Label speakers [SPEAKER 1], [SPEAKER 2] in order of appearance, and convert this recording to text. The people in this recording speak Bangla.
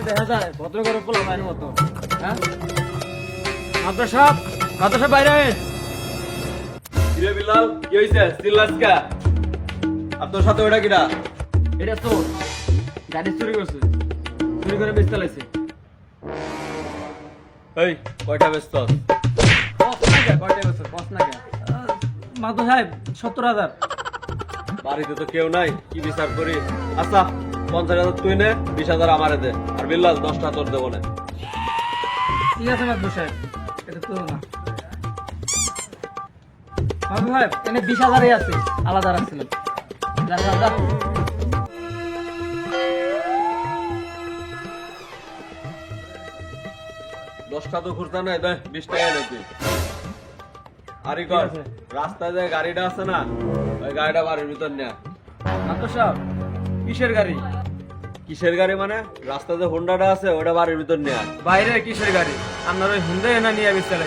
[SPEAKER 1] একটু দেখা যায় ভদ্র করে পোলা মায়ের মতো। হ্যাঁ? মাদ্র সাহেব মাদ্র সাহেব বাইরে
[SPEAKER 2] কিরে বিলাল কি হইছে? চিল্লাস কা? আপনার সাথে ওটা কিরা
[SPEAKER 1] এটা তো গাড়ি চুরি করছে। চুরি করে বেচতে লাগছে।
[SPEAKER 2] এই কয়টা ব্যস্ত
[SPEAKER 1] কস না কে? কয়টা বছর কস না কে? মাদ্র সাহেব সত্তর হাজার।
[SPEAKER 2] বাড়িতে তো কেউ নাই কি বিচার করি? আচ্ছা পঞ্চাশ হাজার তুই নে বিশ হাজার আমারে দে। আর বিল্লাল দশটা তোর দেবো না।
[SPEAKER 1] ঠিক আছে সাহেব এটা তো না। সাহেব এনে বিশ হাজারই আছে। আলাদা রাখছিলাম যা, যা, যা।
[SPEAKER 2] দশটা তো খুঁজতে নাই দে বিশ টাকা নাকি আরে কর রাস্তায় যে গাড়িটা আছে না ওই গাড়িটা বাড়ির ভিতর নেয়া
[SPEAKER 1] সাহেব কিসের গাড়ি?
[SPEAKER 2] কিসের গাড়ি মানে? রাস্তাতে যে হোন্ডাটা আছে ওটা বাড়ির ভিতর নেয়া
[SPEAKER 1] বাইরে কিসের গাড়ি? আপনার ওই হুন্ডা এনা নিয়ে বিচার